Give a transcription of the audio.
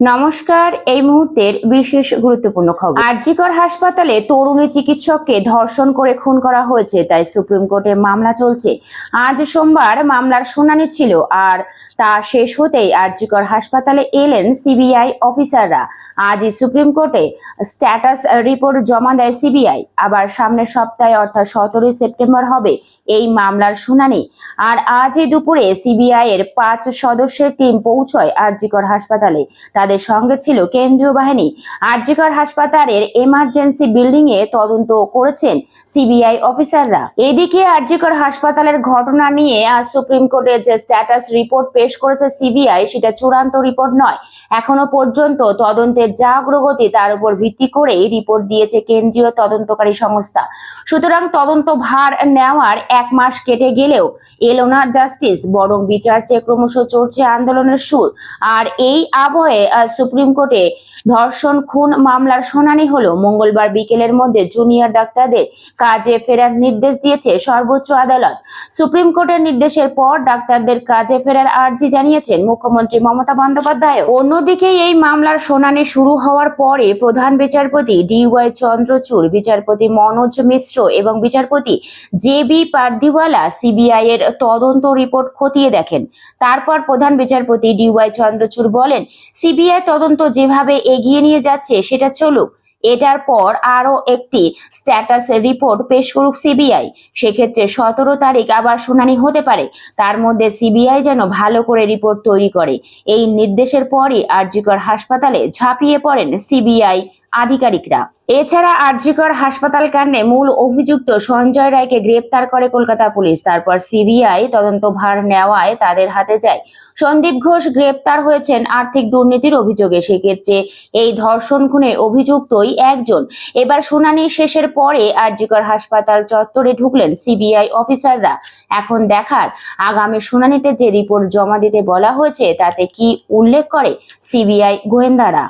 নমস্কার, এই মুহূর্তের বিশেষ গুরুত্বপূর্ণ খবর। আরজিকর হাসপাতালে তরুণী চিকিৎসককে ধর্ষণ করে খুন করা হয়েছে, তাই সুপ্রিম কোর্টে মামলা চলছে। আজ সোমবার মামলার শুনানি ছিল আর তা শেষ হতেই আরজিকর হাসপাতালে এলেন সিবিআই অফিসাররা। আজই সুপ্রিম কোর্টে স্ট্যাটাস রিপোর্ট জমা দেয় সিবিআই। আবার সামনের সপ্তাহে অর্থাৎ সতেরোই সেপ্টেম্বর হবে এই মামলার শুনানি। আর আজই দুপুরে সিবিআই এর পাঁচ সদস্যের টিম পৌঁছয় আরজিকর হাসপাতালে। তাদের সঙ্গে ছিল কেন্দ্রীয় বাহিনী। আরজিকর হাসপাতালের এমার্জেন্সি বিল্ডিং এ তদন্ত করেছেন সিবিআই অফিসাররা। এদিকে আরজিকর হাসপাতালের ঘটনা নিয়ে আজ সুপ্রিম কোর্টে যে স্ট্যাটাস রিপোর্ট পেশ করেছে সিবিআই, সেটা চূড়ান্ত রিপোর্ট নয়। এখনও পর্যন্ত তদন্তের যা অগ্রগতি তার উপর ভিত্তি করেই রিপোর্ট দিয়েছে কেন্দ্রীয় তদন্তকারী সংস্থা। সুতরাং তদন্ত ভার নেওয়ার এক মাস কেটে গেলেও এলো না জাস্টিস, বরং বিচার চেয়ে ক্রমশ চলছে আন্দোলনের সুর। আর এই আবহে সুপ্রিম কোর্টে ধর্ষণ, খুন মামলার শুনানি হলো। মঙ্গলবার বিকেলের মধ্যে জুনিয়র ডাক্তারদের কাজে ফেরার নির্দেশ দিয়েছে সর্বোচ্চ আদালত। সুপ্রিম কোর্টের নির্দেশের পর ডাক্তারদের কাজে ফেরার আর্জি জানিয়েছেন মুখ্যমন্ত্রী মমতা বন্দ্যোপাধ্যায়। অন্যদিকে এই মামলার শুনানি শুরু হওয়ার পরে প্রধান বিচারপতি ডিওয়াই চন্দ্রচূড়, বিচারপতি মনোজ মিশ্র এবং বিচারপতি জে বি পারদিওয়ালা সিবিআই এর তদন্ত রিপোর্ট খতিয়ে দেখেন। তারপর প্রধান বিচারপতি ডিওয়াই চন্দ্রচূড় বলেন, সিবিআই তদন্ত যেভাবে এগিয়ে নিয়ে যাচ্ছে, সেটা চলুক। এটার পর আরও একটি স্ট্যাটাস রিপোর্ট পেশ করুক সিবিআই। সেক্ষেত্রে সতেরো তারিখ আবার শুনানি হতে পারে। তার মধ্যে সিবিআই যেন ভালো করে রিপোর্ট তৈরি করে। এই নির্দেশের পরই আরজিকর হাসপাতালে ঝাঁপিয়ে পড়েন সিবিআই আধিকারিকরা। এছাড়া আরজিকর হাসপাতাল কাণ্ডে মূল অভিযুক্ত সঞ্জয় রায়কে গ্রেপ্তার করে কলকাতা পুলিশ। তারপর সিবিআই তদন্ত ভার নেওয়ায় তাদের হাতে যায়। সন্দীপ ঘোষ গ্রেপ্তার হয়েছেন আর্থিক দুর্নীতির অভিযোগে। সেক্ষেত্রে এই ধর্ষণ খুনে অভিযুক্তই একজন। এবার শুনানি শেষের পরে আরজিকর হাসপাতাল চত্বরে ঢুকলেন সিবিআই অফিসাররা। এখন দেখার আগামী শুনানিতে যে রিপোর্ট জমা দিতে বলা হয়েছে, তাতে কি উল্লেখ করে সিবিআই গোয়েন্দারা?